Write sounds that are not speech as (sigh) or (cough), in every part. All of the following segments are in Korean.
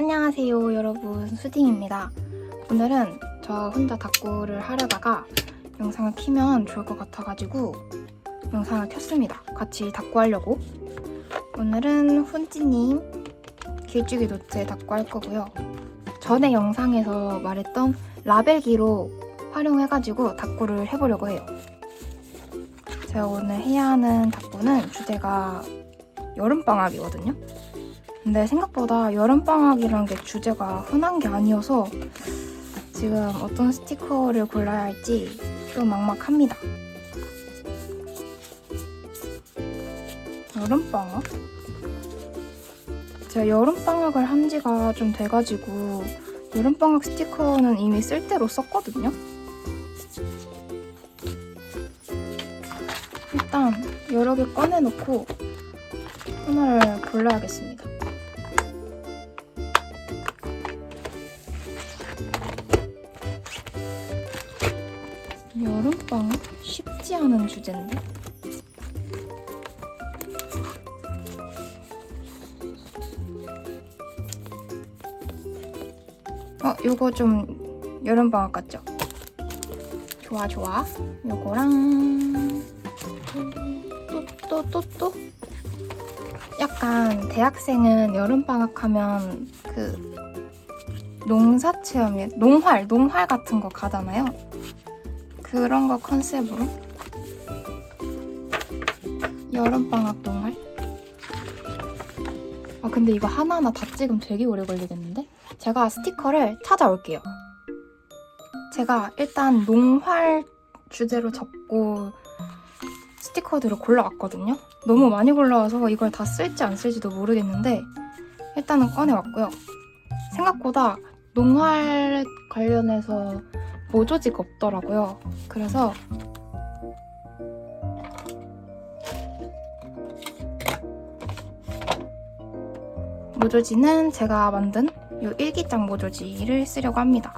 안녕하세요 여러분. 수딩입니다. 오늘은 저 혼자 닭구를 하려다가 영상을 키면 좋을 것 같아가지고 영상을 켰습니다. 같이 닭구 하려고. 오늘은 훈찌님 길쭉이 노트에 닭구 할 거고요. 전에 영상에서 말했던 라벨기로 활용해가지고 닭구를 해보려고 해요. 제가 오늘 해야 하는 닭구는 주제가 여름방학이거든요 근데 생각보다 여름방학이라는 게 주제가 흔한 게 아니어서 지금 어떤 스티커를 골라야 할지 좀 막막합니다. 여름방학? 제가 여름방학을 한 지가 좀 돼가지고 여름방학 스티커는 이미 쓸 대로 썼거든요. 일단 여러 개 꺼내놓고 하나를 골라야겠습니다. 않은 주제인데? 어, 요거 좀 여름방학 같죠? 좋아, 좋아. 요거랑 또, 또, 또, 또? 약간 대학생은 여름방학 하면 그 농사 체험이 농활, 농활 같은 거 가잖아요. 그런 거 컨셉으로 여름방학 동활 아 근데 이거 하나하나 다 찍으면 되게 오래 걸리겠는데? 제가 스티커를 찾아올게요 제가 일단 농활 주제로 잡고 스티커들을 골라왔거든요 너무 많이 골라와서 이걸 다 쓸지 안 쓸지도 모르겠는데 일단은 꺼내왔고요 생각보다 농활 관련해서 모조지가 없더라고요. 그래서 모조지는 제가 만든 이 일기장 모조지를 쓰려고 합니다.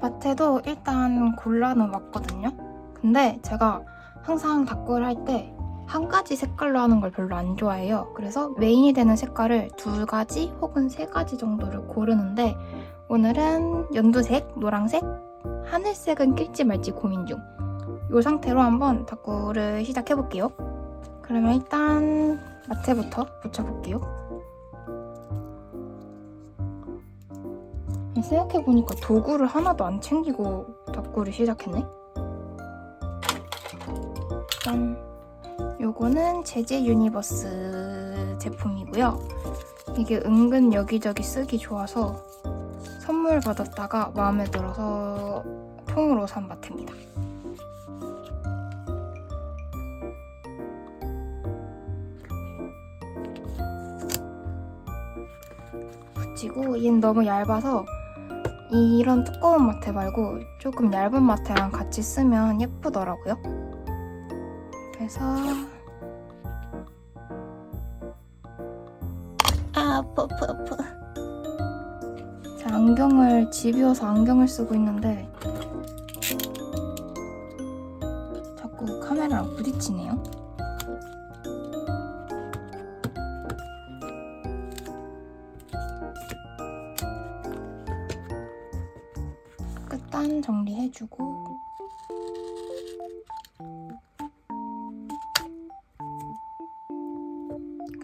마트도 일단 골라는 왔거든요. 근데 제가 항상 닭구를 할 때 한 가지 색깔로 하는 걸 별로 안 좋아해요. 그래서 메인이 되는 색깔을 두 가지 혹은 세 가지 정도를 고르는데 오늘은 연두색, 노랑색, 하늘색은 낄지 말지 고민 중. 이 상태로 한번 닭구를 시작해볼게요. 그러면 일단 마테부터 붙여볼게요. 생각해보니까 도구를 하나도 안 챙기고 닭구를 시작했네. 짠. 요거는 제제 유니버스 제품이고요. 이게 은근 여기저기 쓰기 좋아서 선물 받았다가 마음에 들어서 통으로 산 마트입니다. 붙이고 얘는 너무 얇아서 이런 두꺼운 마테 말고 조금 얇은 마테랑 같이 쓰면 예쁘더라고요. 그래서 아, 아프 아프 아프 제 안경을 집이어서 안경을 쓰고 있는데 해주고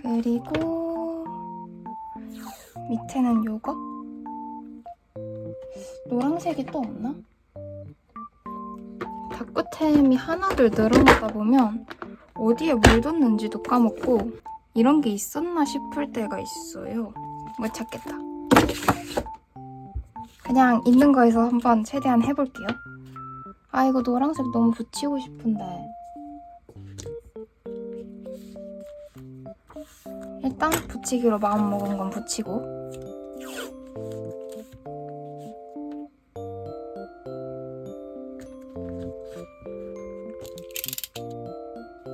그리고 밑에는 요거 노란색이 또 없나? 닭구템이 하나둘 늘어나다 보면 어디에 뭘 뒀는지도 까먹고 이런 게 있었나 싶을 때가 있어요. 못 찾겠다. 그냥 있는 거에서 한번 최대한 해볼게요. 아 이거 노란색 너무 붙이고 싶은데 일단 붙이기로 마음 먹은 건 붙이고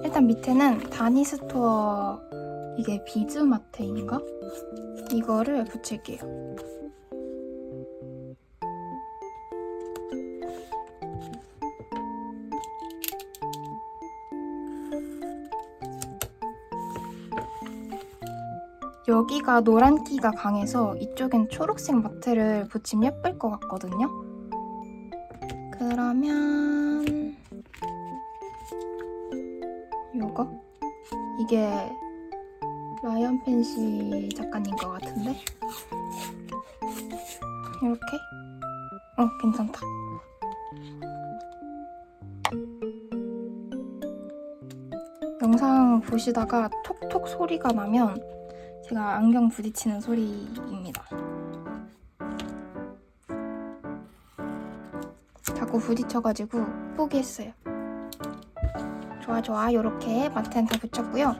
일단 밑에는 다니스토어 이게 비즈마테인가? 이거를 붙일게요. 여기가 노란기가 강해서 이쪽엔 초록색 마트를 붙이면 예쁠 것 같거든요. 그러면 요거 이게 라이언 펜시 작가님 것 같은데 이렇게 어 괜찮다. 영상 보시다가 톡톡 소리가 나면 제가 안경 부딪히는 소리입니다. 자꾸 부딪혀가지고 포기했어요. 좋아 좋아 요렇게 마트엔 다 붙였고요.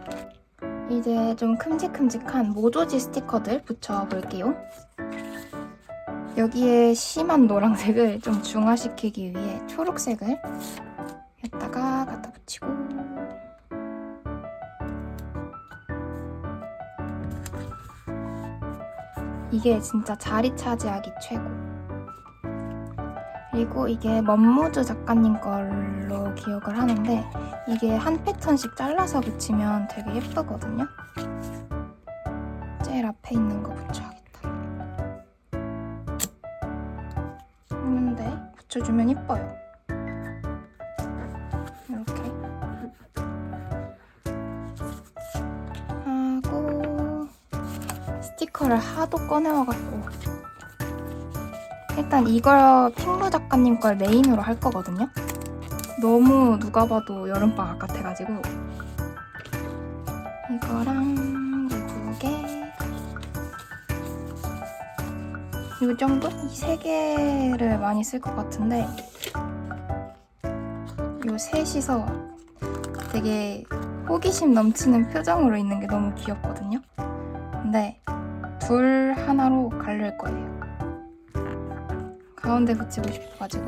이제 좀 큼직큼직한 모조지 스티커들 붙여볼게요. 여기에 심한 노란색을 좀 중화시키기 위해 초록색을 여기다가 갖다 붙이고 이게 진짜 자리 차지하기 최고. 그리고 이게 먼무즈 작가님 걸로 기억을 하는데 이게 한 패턴씩 잘라서 붙이면 되게 예쁘거든요. 제일 앞에 있는 거 붙여야겠다. 했는데 붙여주면 예뻐요. 스티커를 하도 꺼내와갖고 일단 이걸 핑루 작가님 걸 메인으로 할 거거든요. 너무 누가 봐도 여름방학 같아가지고 이거랑 이두 개, 이 정도? 이 세 개를 많이 쓸 것 같은데 이 셋이서 되게 호기심 넘치는 표정으로 있는 게 너무 귀엽거든요. 근데 둘 하나로 갈릴 거예요. 가운데 붙이고 싶어가지고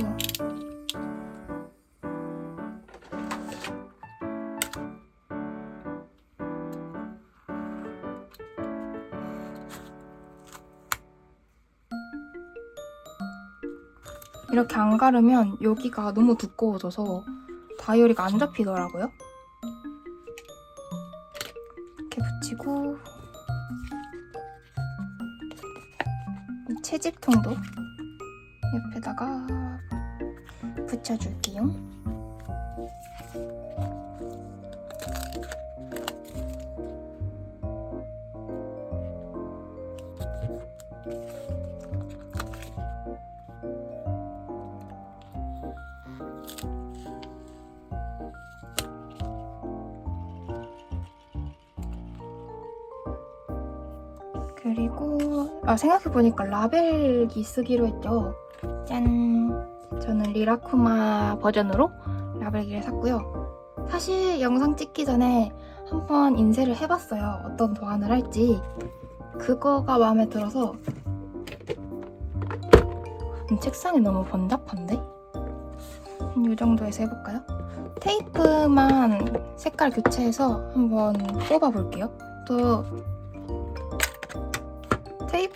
이렇게 안 가르면 여기가 너무 두꺼워져서 다이어리가 안 잡히더라고요. 통도 옆에다가 붙여줄게요. 아 생각해보니까 라벨기 쓰기로 했죠. 짠! 저는 리라쿠마 버전으로 라벨기를 샀고요. 사실 영상 찍기 전에 한번 인쇄를 해봤어요. 어떤 도안을 할지. 그거가 마음에 들어서 음, 책상이 너무 번잡한데? 이 정도에서 해볼까요? 테이프만 색깔 교체해서 한번 뽑아볼게요. 또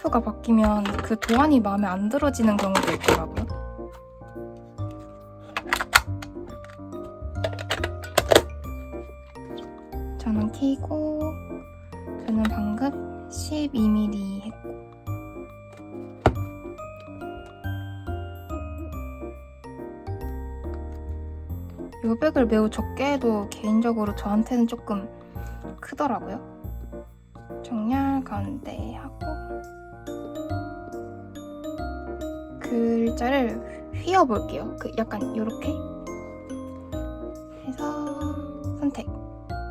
테이프가 바뀌면 그 도안이 마음에 안 들어지는 경우도 있더라고요. 저는 키고 저는 방금 12mm 했고 요 백을 매우 적게 해도 개인적으로 저한테는 조금 크더라고요. 정렬 가운데 하고 글자를 휘어 볼게요. 그 약간 요렇게 해서 선택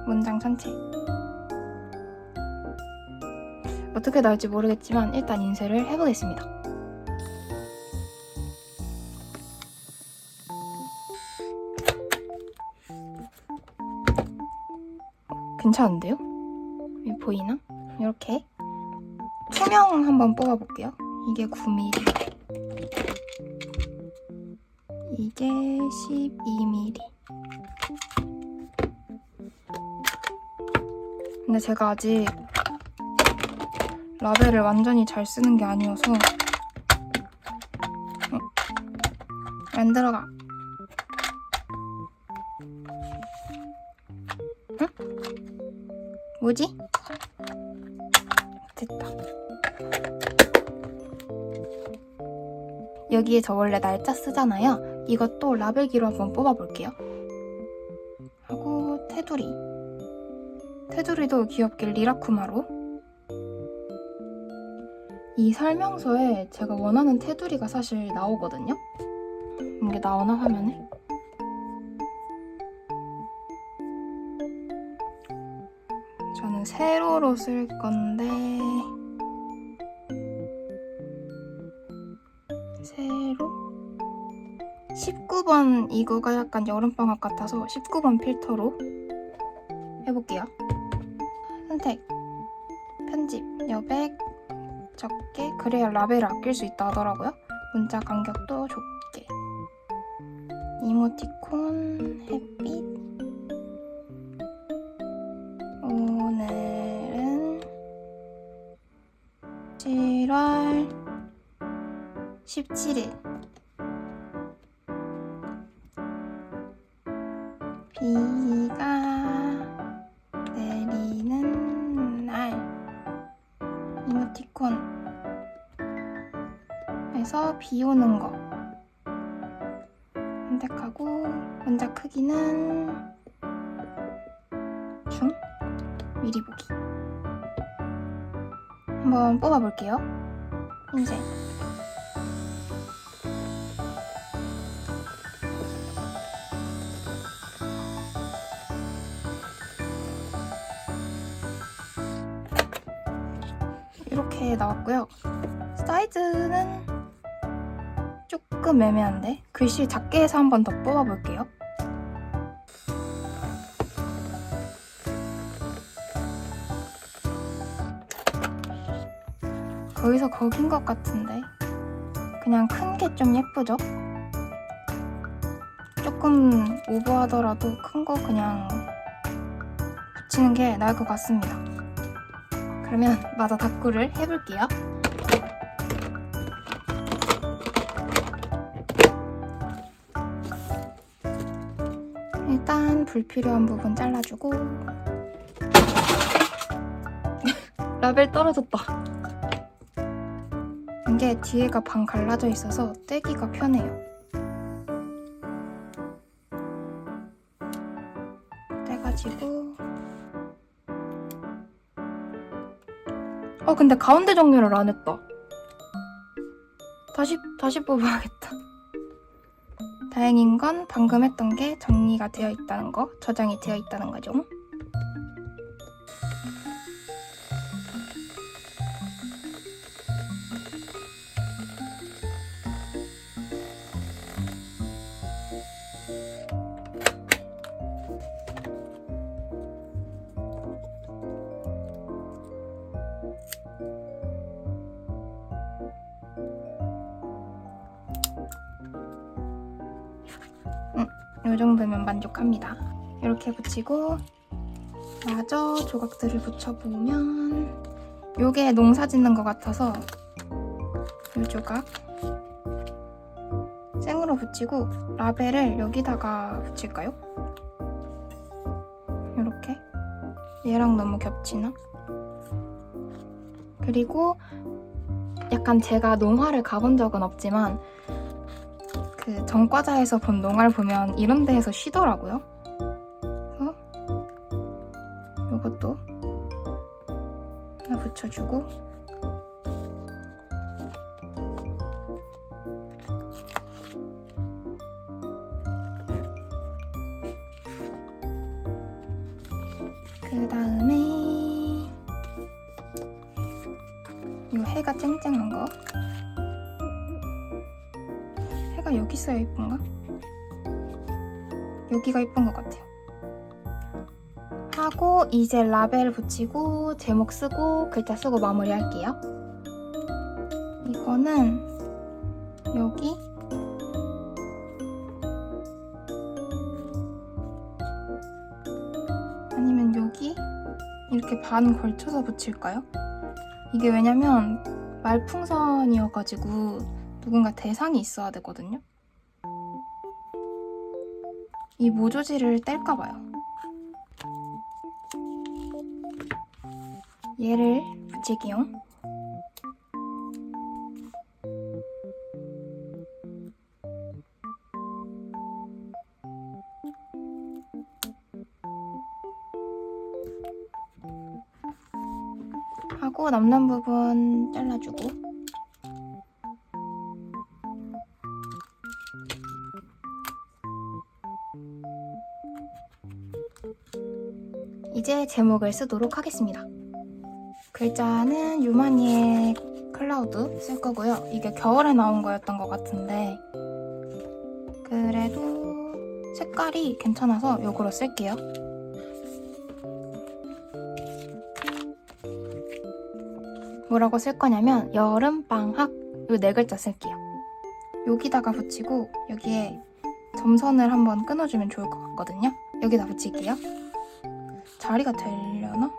문장 전체 어떻게 나올지 모르겠지만 일단 인쇄를 해보겠습니다. 어, 괜찮은데요? 보이나? 이렇게 투명 한번 뽑아볼게요. 이게 9mm. 두께 12mm 근데 제가 아직 라벨을 완전히 잘 쓰는 게 아니어서 어, 안 들어가 응? 뭐지? 됐다 여기에 저 원래 날짜 쓰잖아요 이것도 라벨기로 한번 뽑아볼게요. 하고 테두리. 테두리도 귀엽게 리라쿠마로. 이 설명서에 제가 원하는 테두리가 사실 나오거든요. 이게 나오나 화면에? 저는 세로로 쓸 건데 19번 이거가 약간 여름방학 같아서 19번 필터로 해볼게요. 선택. 편집. 여백. 적게. 그래야 라벨을 아낄 수 있다 하더라고요. 문자 간격도 좁게. 이모티콘. 햇빛. 오늘은 7월 17일 비가 내리는 날. 이모티콘. 에서 비 오는 거. 선택하고 문자 크기는 중? 미리 보기. 한번 뽑아볼게요. 흰색 이렇게 나왔고요. 사이즈는 조금 애매한데 글씨 작게 해서 한 번 더 뽑아볼게요. 거기서 거긴 것 같은데 그냥 큰 게 좀 예쁘죠? 조금 오버하더라도 큰 거 그냥 붙이는 게 나을 것 같습니다 그러면 마저 닦구를 해볼게요. 일단 불필요한 부분 잘라주고. (laughs) 라벨 떨어졌다. 이게 뒤에가 반 갈라져 있어서 떼기가 편해요. 어 근데 가운데 정렬을 안 했다. 다시 다시 뽑아야겠다. 다행인 건 방금 했던 게 정리가 되어 있다는 거, 저장이 되어 있다는 거죠. 만족합니다. 이렇게 붙이고 마저 조각들을 붙여보면 요게 농사 짓는 것 같아서 이 조각 생으로 붙이고 라벨을 여기다가 붙일까요? 이렇게 얘랑 너무 겹치나? 그리고 약간 제가 농화를 가본 적은 없지만 그 전과자에서 본 농활 보면 이런 데에서 쉬더라고요. 그래서 이것도 하나 붙여주고 그 다음에 이 해가 쨍쨍한 거 여기 있어야 예쁜가? 여기가 예쁜 것 같아요. 하고 이제 라벨 붙이고 제목 쓰고 글자 쓰고 마무리할게요. 이거는 여기 아니면 여기 이렇게 반 걸쳐서 붙일까요? 이게 왜냐면 말풍선이어가지고 누군가 대상이 있어야 되거든요. 이 모조지를 뗄까봐요. 얘를 붙이기용. 하고 남는 부분 잘라주고 제목을 쓰도록 하겠습니다. 글자는 유마니의 클라우드 쓸 거고요. 이게 겨울에 나온 거였던 것 같은데 그래도 색깔이 괜찮아서 이거로 쓸게요. 뭐라고 쓸 거냐면 여름 방학 요네 글자 쓸게요. 여기다가 붙이고 여기에 점선을 한번 끊어주면 좋을 것 같거든요. 여기다 붙일게요. 자리가 되려나?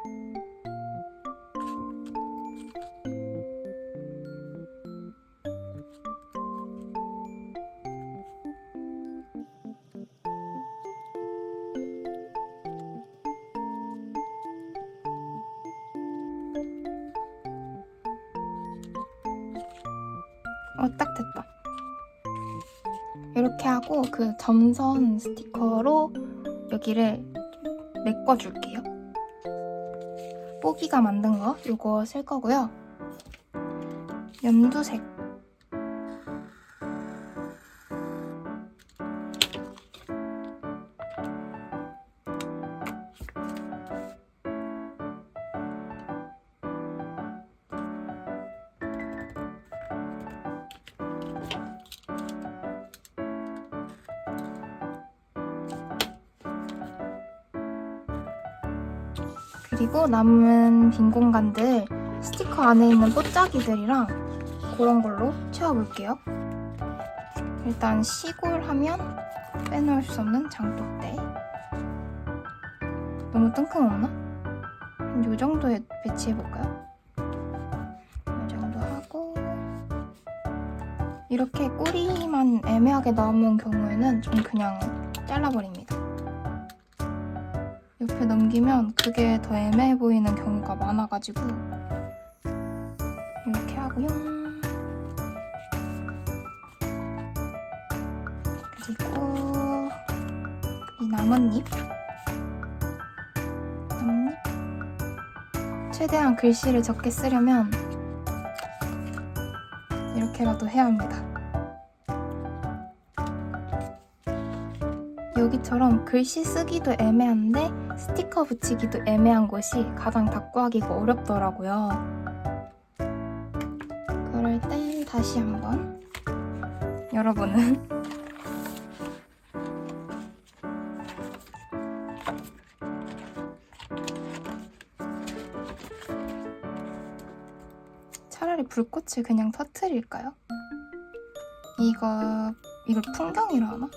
어, 딱 됐다. 이렇게 하고 그 점선 스티커로 여기를 메꿔줄게요. 뽀기가 만든 거 이거 쓸 거고요. 연두색 그리고 남은 빈 공간들 스티커 안에 있는 뽀짝이들이랑 그런 걸로 채워볼게요. 일단 시골 하면 빼놓을 수 없는 장독대. 너무 뜬금없나? 한요 정도에 배치해볼까요? 이 정도 하고 이렇게 꼬리만 애매하게 남은 경우에는 좀 그냥 잘라버립니다. 옆에 넘기면 그게 더 애매해 보이는 경우가 많아가지고 이렇게 하고요. 그리고 이 나뭇잎 나뭇잎 최대한 글씨를 적게 쓰려면 이렇게라도 해야 합니다. 여기처럼 글씨 쓰기도 애매한데 스티커 붙이기도 애매한 곳이 가장 닦고하기가 어렵더라고요. 그럴 땐 다시 한번 여러분은 차라리 불꽃을 그냥 터트릴까요? 이거 이걸 풍경이라 하나?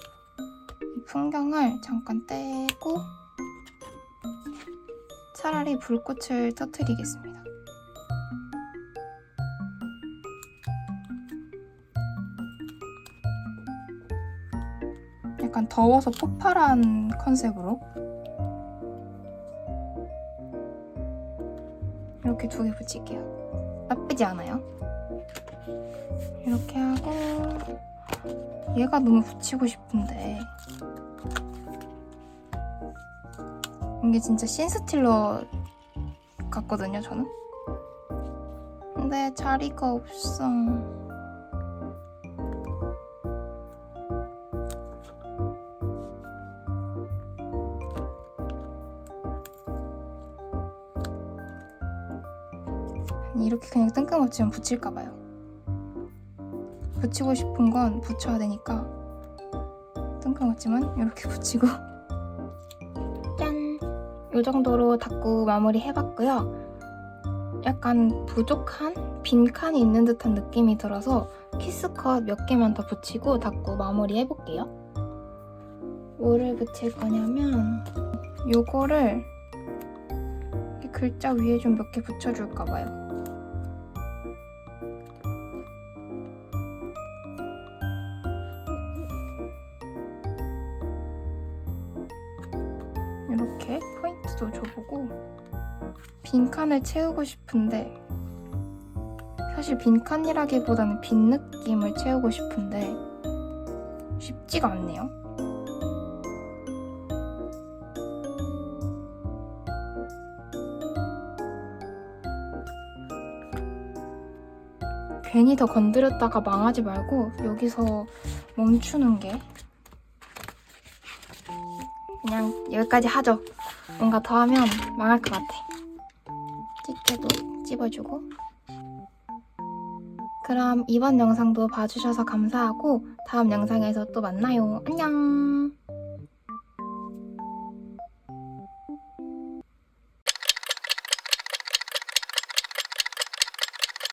이 풍경을 잠깐 떼고 차라리 불꽃을 터트리겠습니다. 약간 더워서 폭발한 컨셉으로 이렇게 두 개 붙일게요. 나쁘지 않아요. 이렇게 하고 얘가 너무 붙이고 싶은데 이게 진짜 신스틸러 같거든요, 저는. 근데 자리가 없어. 이렇게 그냥 뜬금없이만 붙일까봐요. 붙이고 싶은 건 붙여야 되니까 뜬금없지만 이렇게 붙이고 (laughs) 짠! 이 정도로 닦고 마무리 해봤고요. 약간 부족한 빈칸이 있는 듯한 느낌이 들어서 키스컷 몇 개만 더 붙이고 닦고 마무리 해볼게요. 뭐를 붙일 거냐면 요거를 이 글자 위에 좀 몇 개 붙여줄까 봐요. 빈칸을 채우고 싶은데 사실 빈칸이라기보다는 빈 느낌을 채우고 싶은데 쉽지가 않네요. 괜히 더 건드렸다가 망하지 말고 여기서 멈추는 게 그냥 여기까지 하죠. 뭔가 더 하면 망할 것 같아. 집게도 찝어주고. 그럼 이번 영상도 봐주셔서 감사하고 다음 영상에서 또 만나요. 안녕!